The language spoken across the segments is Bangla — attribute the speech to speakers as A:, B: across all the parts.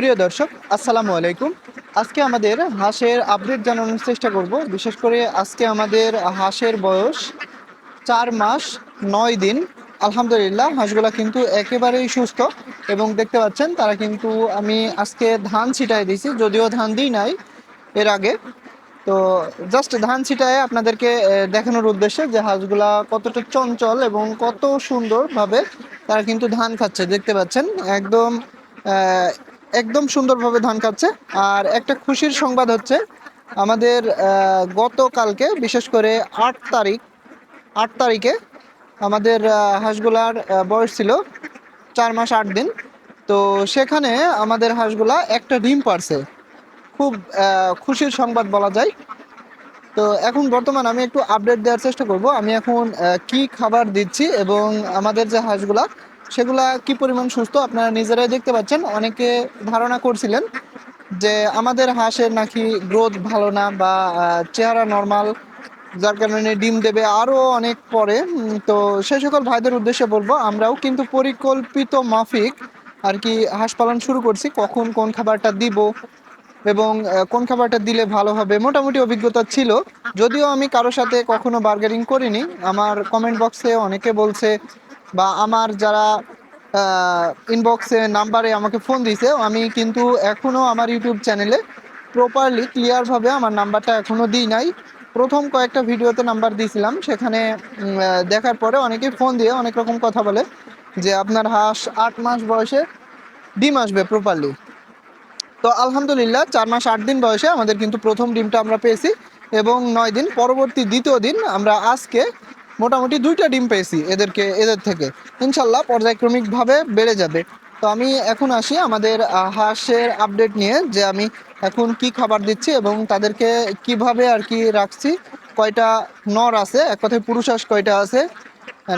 A: প্রিয় দর্শক, আসসালামু আলাইকুম। আজকে আমাদের হাঁসের আপডেট জানানোর চেষ্টা করব। বিশেষ করে আজকে আমাদের হাঁসের বয়স চার মাস নয় দিন। আলহামদুলিল্লাহ, হাঁসগুলা কিন্তু একেবারেই সুস্থ এবং দেখতে পাচ্ছেন তারা কিন্তু আমি আজকে ধান ছিটাই দিয়েছি, যদিও ধান দিই নাই এর আগে। তো জাস্ট ধান ছিটায় আপনাদেরকে দেখানোর উদ্দেশ্যে যে হাঁসগুলা কতটা চঞ্চল এবং কত সুন্দরভাবে তারা কিন্তু ধান খাচ্ছে। দেখতে পাচ্ছেন, একদম একদম সুন্দরভাবে ধান খাচ্ছে। আর একটা খুশির সংবাদ হচ্ছে, আমাদের গতকালকে, বিশেষ করে আট তারিখ, আট তারিখে আমাদের হাঁসগুলার বয়স ছিল চার মাস আট দিন। তো সেখানে আমাদের হাঁসগুলা একটা ডিম পারছে। খুব খুশির সংবাদ বলা যায়। তো এখন বর্তমান আমি একটু আপডেট দেওয়ার চেষ্টা করব। আমি এখন কি খাবার দিচ্ছি এবং আমাদের যে হাঁসগুলা সেগুলা কি পরিমাণ সুস্থ আপনারা নিজেরাই দেখতে পাচ্ছেন। অনেকে ধারণা করছিলেন যে আমাদের হাঁসের নাকি গ্রোথ ভালো না বা চেহারা নর্মাল, যার কারণে ডিম দেবে আরও অনেক পরে। তো সেই সকল ভাইদের উদ্দেশ্যে বলব, আমরাও কিন্তু পরিকল্পিত মাফিক আর কি হাঁস পালন শুরু করছি, কখন কোন খাবারটা দিব এবং কোন খাবারটা দিলে ভালো হবে মোটামুটি অভিজ্ঞতা ছিল। যদিও আমি কারোর সাথে কখনো বার্গেনিং করিনি। আমার কমেন্ট বক্সে অনেকে বলছে বা আমার যারা ইনবক্সে নাম্বারে আমাকে ফোন দিয়েছে, আমি কিন্তু এখনও আমার ইউটিউব চ্যানেলে প্রপারলি ক্লিয়ারভাবে আমার নাম্বারটা এখনও দিই নাই। প্রথম কয়েকটা ভিডিওতে নাম্বার দিয়েছিলাম, সেখানে দেখার পরে অনেকে ফোন দিয়ে অনেক রকম কথা বলে যে আপনার হাঁস আট মাস বয়সে ডিম আসবে প্রপারলি তো আলহামদুলিল্লাহ, চার মাস আট দিন বয়সে আমাদের কিন্তু প্রথম ডিমটা আমরা পেয়েছি এবং নয় দিন, পরবর্তী দ্বিতীয় দিন আমরা আজকে মোটামুটি দুইটা ডিম পেয়েছি এদেরকে, এদের থেকে। ইনশাল্লাহ পর্যায়ক্রমিকভাবে বেড়ে যাবে। তো আমি এখন আসি আমাদের হাঁসের আপডেট নিয়ে যে আমি এখন কি খাবার দিচ্ছি এবং তাদেরকে কীভাবে আর কি রাখছি। কয়টা নর আছে, এক কথায় পুরুষ হাঁস কয়টা আছে,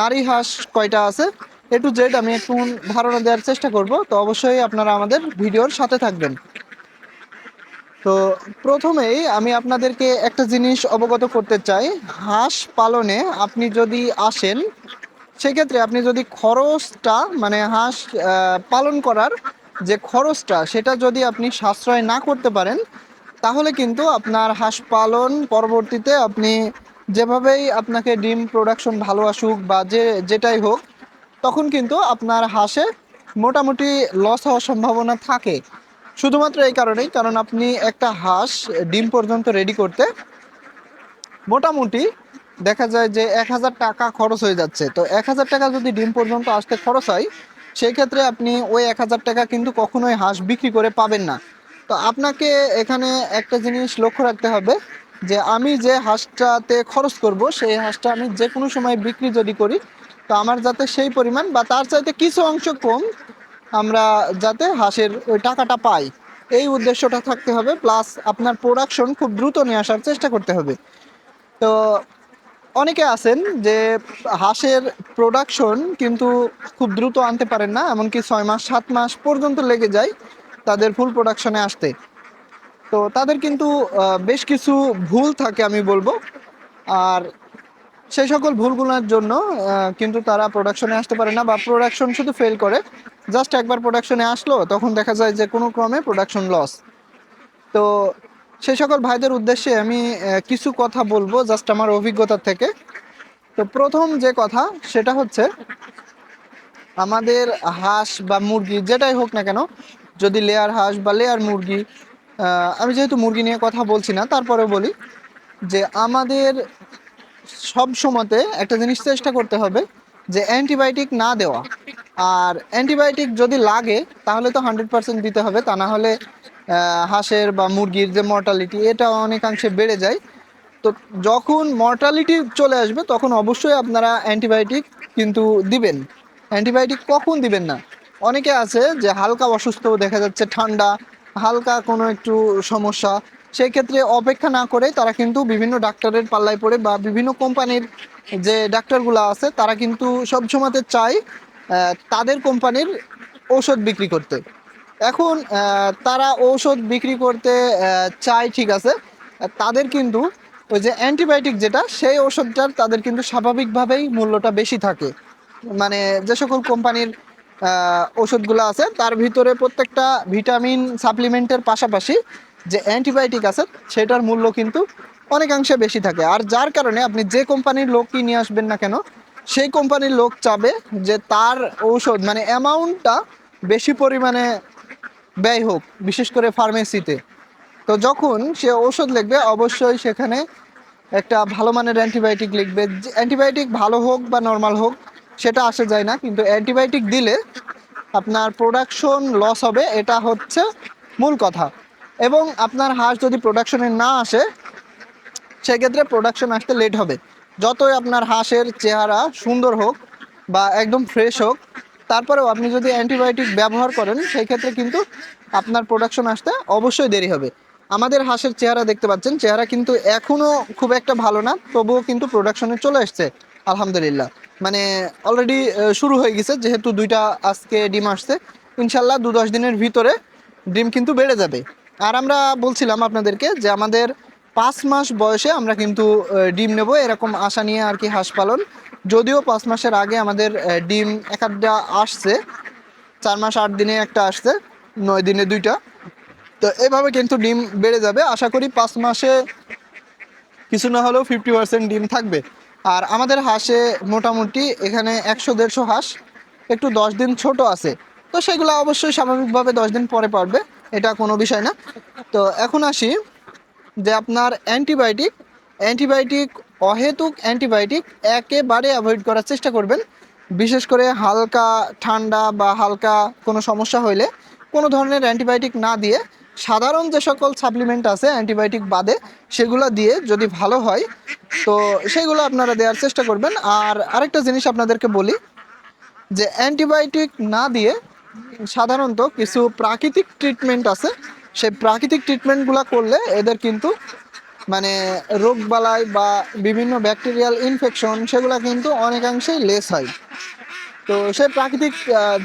A: নারী হাঁস কয়টা আছে। এ টু জেড আমি একটু ধারণা দেওয়ার চেষ্টা করব। তো অবশ্যই আপনারা আমাদের ভিডিওর সাথে থাকবেন। তো প্রথমেই আমি আপনাদেরকে একটা জিনিস অবগত করতে চাই। হাঁস পালনে আপনি যদি আসেন, সেক্ষেত্রে আপনি যদি খরচটা মানে হাঁস পালন করার যে খরচটা, সেটা যদি আপনি সাশ্রয় না করতে পারেন, তাহলে কিন্তু আপনার হাঁস পালন পরবর্তীতে আপনি যেভাবেই আপনাকে ডিম প্রোডাকশন ভালো আসুক বা যে, যেটাই হোক, তখন কিন্তু আপনার হাঁসে মোটামুটি লস হওয়ার সম্ভাবনা থাকে। শুধুমাত্র এই কারণেই, কারণ আপনি একটা হাঁস ডিম পর্যন্ত রেডি করতে মোটামুটি দেখা যায় যে এক হাজার টাকা খরচ হয়ে যাচ্ছে। তো এক হাজার টাকা যদি ডিম পর্যন্ত আসতে খরচ হয়, সেই ক্ষেত্রে আপনি ওই এক হাজার টাকা কিন্তু কখনোই হাঁস বিক্রি করে পাবেন না। তো আপনাকে এখানে একটা জিনিস লক্ষ্য রাখতে হবে, যে আমি যে হাঁসটাতে খরচ করব, সেই হাঁসটা আমি যে কোনো সময় বিক্রি যদি করি, তো আমার যাতে সেই পরিমাণ বা তার চাইতে কিছু অংশ কম আমরা যাতে হাঁসের ওই টাকাটা পাই। এই উদ্দেশ্যটা থাকতে হবে প্লাস আপনার প্রোডাকশন খুব দ্রুত নিয়ে আসার চেষ্টা করতে হবে। তো অনেকে আছেন যে হাঁসের প্রোডাকশন কিন্তু খুব দ্রুত আনতে পারেন না, এমনকি ছয় মাস, সাত মাস পর্যন্ত লেগে যায় তাদের ফুল প্রোডাকশনে আসতে। তো তাদের কিন্তু বেশ কিছু ভুল থাকে আমি বলব। আর সেই সকল ভুলগুলোর জন্য কিন্তু তারা প্রোডাকশনে আসতে পারে না বা প্রোডাকশন শুধু ফেল করে। জাস্ট একবার প্রোডাকশনে আসলো, তখন দেখা যায় যে কোনো ক্রমে প্রোডাকশন লস তো সেই সকল ভাইদের উদ্দেশ্যে আমি কিছু কথা বলব জাস্ট আমার অভিজ্ঞতা থেকে। তো প্রথম যে কথা, সেটা হচ্ছে আমাদের হাঁস বা মুরগি, যেটাই হোক না কেন, যদি লেয়ার হাঁস বা লেয়ার মুরগি আমি যেহেতু মুরগি নিয়ে কথা বলছি না তারপরে বলি যে আমাদের সব সময়তে একটা জিনিস চেষ্টা করতে হবে যে অ্যান্টিবায়োটিক না দেওয়া। আর অ্যান্টিবায়োটিক যদি লাগে তাহলে তো হান্ড্রেড পার্সেন্ট দিতে হবে। তা না হলে হাঁসের বা মুরগির যে মর্টালিটি এটা অনেকাংশে বেড়ে যায়। তো যখন মর্টালিটি চলে আসবে তখন অবশ্যই আপনারা অ্যান্টিবায়োটিক কিন্তু দিবেন। অ্যান্টিবায়োটিক কখন দিবেন না? অনেকে আছে যে হালকা অসুস্থ দেখা যাচ্ছে ঠান্ডা হালকা কোনো একটু সমস্যা সেই ক্ষেত্রে অপেক্ষা না করে তারা কিন্তু বিভিন্ন ডাক্তারের পাল্লায় পড়ে বা বিভিন্ন কোম্পানির যে ডাক্তারগুলো আছে তারা কিন্তু সবসময়তে চায় আহ, তাদের কোম্পানির ঔষধ বিক্রি করতে। এখন তারা ঔষধ বিক্রি করতে চায়, ঠিক আছে। তাদের কিন্তু ওই যে অ্যান্টিবায়োটিক যেটা, সেই ওষুধটার তাদের কিন্তু স্বাভাবিকভাবেই মূল্যটা বেশি থাকে। মানে যে সকল কোম্পানির ওষুধগুলো আছে, তার ভিতরে প্রত্যেকটা ভিটামিন সাপ্লিমেন্টের পাশাপাশি যে অ্যান্টিবায়োটিক আছে, সেটার মূল্য কিন্তু অনেকাংশে বেশি থাকে। আর যার কারণে আপনি যে কোম্পানির লোকই নিয়ে আসবেন না কেন সেই কোম্পানির লোক চাবে যে তার ঔষধ মানে অ্যামাউন্টটা বেশি পরিমাণে ব্যয় হোক, বিশেষ করে ফার্মেসিতে তো যখন সে ঔষধ লিখবে, অবশ্যই সেখানে একটা ভালো মানের অ্যান্টিবায়োটিক লিখবে। অ্যান্টিবায়োটিক ভালো হোক বা নর্মাল হোক, সেটা আসে যায় না, কিন্তু অ্যান্টিবায়োটিক দিলে আপনার প্রোডাকশন লস হবে, এটা হচ্ছে মূল কথা। এবং আপনার হাঁস যদি প্রোডাকশনে না আসে, সেক্ষেত্রে প্রোডাকশন আসতে লেট হবে। যতই আপনার হাঁসের চেহারা সুন্দর হোক বা একদম ফ্রেশ হোক, তারপরেও আপনি যদি অ্যান্টিবায়োটিক ব্যবহার করেন সেই ক্ষেত্রে কিন্তু আপনার প্রোডাকশন আসতে অবশ্যই দেরি হবে। আমাদের হাঁসের চেহারা দেখতে পাচ্ছেন, চেহারা কিন্তু এখনও খুব একটা ভালো না, তবুও কিন্তু প্রোডাকশনে চলে এসছে, আলহামদুলিল্লাহ। মানে অলরেডি শুরু হয়ে গেছে, যেহেতু দুইটা আজকে ডিম আসছে ইনশাল্লাহ দু দশ দিনের ভিতরে ডিম কিন্তু বেড়ে যাবে। আর আমরা বলছিলাম আপনাদেরকে যে আমাদের পাঁচ মাস বয়সে আমরা কিন্তু ডিম নেব, এরকম আশা নিয়ে আর কি হাঁস পালন। যদিও পাঁচ মাসের আগে আমাদের ডিম এক আধটা আসছে, চার মাস আট দিনে একটা আসছে, নয় দিনে দুইটা। তো এভাবে কিন্তু ডিম বেড়ে যাবে। আশা করি পাঁচ মাসে কিছু না হলেও ফিফটি পার্সেন্ট ডিম থাকবে। আর আমাদের হাঁসে মোটামুটি এখানে একশো দেড়শো হাঁস, একটু দশ দিন ছোট আছে। তো সেগুলো অবশ্যই স্বাভাবিকভাবে দশ দিন পরে পারবে, এটা কোনো বিষয় না। তো এখন আসি। যে আপনার অ্যান্টিবায়োটিক অ্যান্টিবায়োটিক, অহেতুক অ্যান্টিবায়োটিক একেবারে অ্যাভয়েড করার চেষ্টা করবেন। বিশেষ করে হালকা ঠান্ডা বা হালকা কোনো সমস্যা হইলে কোনো ধরনের অ্যান্টিবায়োটিক না দিয়ে সাধারণ যে সকল সাপ্লিমেন্ট আছে অ্যান্টিবায়োটিক বাদে সেগুলো দিয়ে যদি ভালো হয়, তো সেগুলো আপনারা দেওয়ার চেষ্টা করবেন। আর আরেকটা জিনিস আপনাদেরকে বলি, যে অ্যান্টিবায়োটিক না দিয়ে সাধারণত কিছু প্রাকৃতিক ট্রিটমেন্ট আছে সেই প্রাকৃতিক ট্রিটমেন্টগুলো করলে এদের কিন্তু মানে রোগবালাই বা বিভিন্ন ব্যাকটেরিয়াল ইনফেকশন সেগুলো কিন্তু অনেকাংশেই লেস হয়। তো সেই প্রাকৃতিক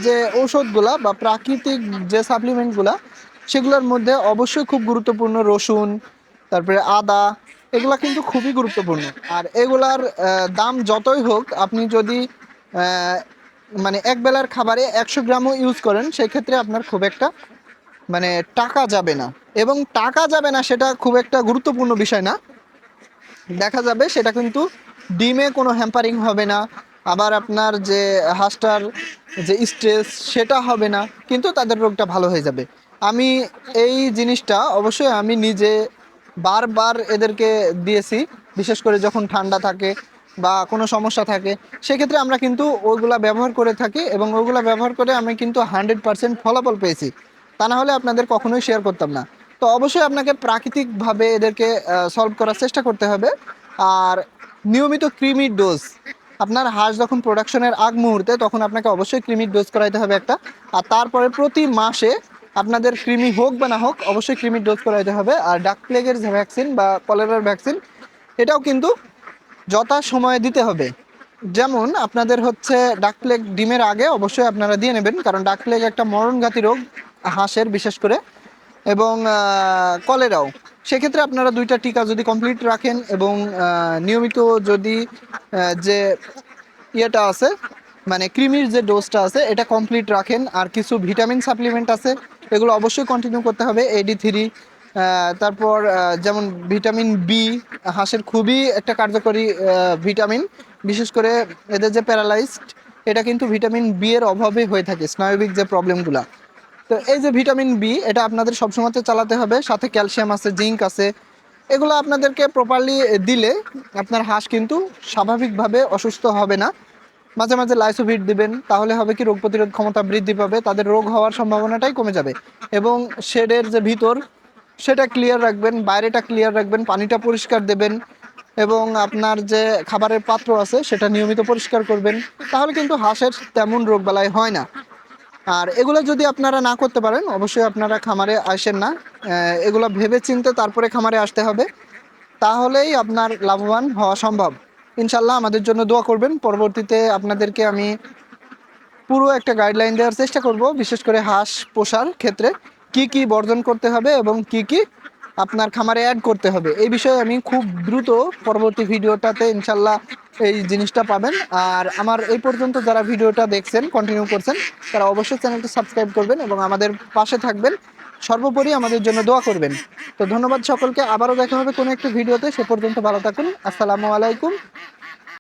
A: যে ঔষধগুলা বা প্রাকৃতিক যে সাপ্লিমেন্টগুলা সেগুলোর মধ্যে অবশ্যই খুব গুরুত্বপূর্ণ রসুন, তারপরে আদা, এগুলা কিন্তু খুবই গুরুত্বপূর্ণ। আর এগুলার দাম যতই হোক, আপনি যদি মানে এক বেলার খাবারে একশো গ্রামও ইউজ করেন, সেক্ষেত্রে আপনার খুব একটা মানে টাকা যাবে না। এবং টাকা যাবে না সেটা খুব একটা গুরুত্বপূর্ণ বিষয় না। দেখা যাবে সেটা কিন্তু ডিমে কোনো হ্যাম্পারিং হবে না। আবার আপনার যে হাঁসটার যে স্ট্রেস সেটা হবে না। কিন্তু তাদের রোগটা ভালো হয়ে যাবে। আমি এই জিনিসটা অবশ্যই আমি নিজে বারবার এদেরকে দিয়েছি। বিশেষ করে যখন ঠান্ডা থাকে বা কোনো সমস্যা থাকে, সেক্ষেত্রে আমরা কিন্তু ওইগুলা ব্যবহার করে থাকি এবং ওইগুলা ব্যবহার করে আমি কিন্তু হান্ড্রেড পার্সেন্ট ফলাফল পেয়েছি। তা না হলে আপনাদের কখনোই শেয়ার করতাম না। তো অবশ্যই আপনাকে প্রাকৃতিকভাবে এদেরকে সলভ করার চেষ্টা করতে হবে। আর নিয়মিত ক্রিমির ডোজ আপনার হাঁস যখন প্রোডাকশনের আগ মুহূর্তে, তখন আপনাকে অবশ্যই ক্রিমির ডোজ করাইতে হবে একটা। আর তারপরে প্রতি মাসে আপনাদের কৃমি হোক বা না হোক, অবশ্যই ক্রিমির ডোজ করাইতে হবে। আর ডাক প্লেগের ভ্যাকসিন বা কলেরার ভ্যাকসিন এটাও কিন্তু যথা সময়ে দিতে হবে। যেমন আপনাদের হচ্ছে ডাক প্লেগ ডিমের আগে অবশ্যই আপনারা দিয়ে নেবেন, কারণ ডাক প্লেগ একটা মরণঘাতী রোগ। হাঁসের বিশেষ করে, এবং কলেরাও। সেক্ষেত্রে আপনারা দুইটা টিকা যদি কমপ্লিট রাখেন এবং নিয়মিত যদি যে ইয়েটা আছে মানে ক্রিমির যে ডোজটা আছে, এটা কমপ্লিট রাখেন। আর কিছু ভিটামিন সাপ্লিমেন্ট আছে, এগুলো অবশ্যই কন্টিনিউ করতে হবে। এডি থ্রি তারপর যেমন ভিটামিন বি হাঁসের খুবই একটা কার্যকরী ভিটামিন বিশেষ করে এদের যে প্যারালাইজড এটা কিন্তু ভিটামিন বি এর অভাবে হয়ে থাকে, স্নায়বিক যে প্রবলেমগুলা তো এই যে ভিটামিন বি এটা আপনাদের সবসময় চালাতে হবে। সাথে ক্যালসিয়াম আছে, জিঙ্ক আছে। এগুলো আপনাদেরকে প্রপারলি দিলে আপনার হাঁস কিন্তু স্বাভাবিকভাবে অসুস্থ হবে না। মাঝে মাঝে লাইসোভিট দিবেন, তাহলে হবে কি, রোগ প্রতিরোধ ক্ষমতা বৃদ্ধি পাবে, তাদের রোগ হওয়ার সম্ভাবনাটাই কমে যাবে। এবং শেডের যে ভিতর, সেটা ক্লিয়ার রাখবেন, বাইরেটা ক্লিয়ার রাখবেন, পানিটা পরিষ্কার দেবেন, এবং আপনার যে খাবারের পাত্র আছে, সেটা নিয়মিত পরিষ্কার করবেন। তাহলে কিন্তু হাঁসের তেমন রোগবালাই হয় না। আর এগুলো যদি আপনারা না করতে পারেন, অবশ্যই আপনারা খামারে আসেন না। এগুলো ভেবে চিনতে তারপরে খামারে আসতে হবে। তাহলেই আপনার লাভবান হওয়া সম্ভব। ইনশাল্লাহ আমাদের জন্য দোয়া করবেন। পরবর্তীতে আপনাদেরকে আমি পুরো একটা গাইডলাইন দেওয়ার চেষ্টা করব, বিশেষ করে হাঁস পোষার ক্ষেত্রে কি কি বর্জন করতে হবে এবং কি কি আপনার খামারে অ্যাড করতে হবে। এই বিষয়ে আমি খুব দ্রুত পরবর্তী ভিডিওটাতে ইনশাল্লাহ এই জিনিসটা পাবেন। আর আমার এই পর্যন্ত যারা ভিডিওটা দেখছেন কন্টিনিউ করছেন, তারা অবশ্যই চ্যানেলটি সাবস্ক্রাইব করবেন এবং আমাদের পাশে থাকবেন। সর্বোপরি আমাদের জন্য দোয়া করবেন। তো ধন্যবাদ সকলকে। আবারও দেখা হবে কোনো একটি ভিডিওতে। সে পর্যন্ত ভালো থাকুন। আসসালামু আলাইকুম।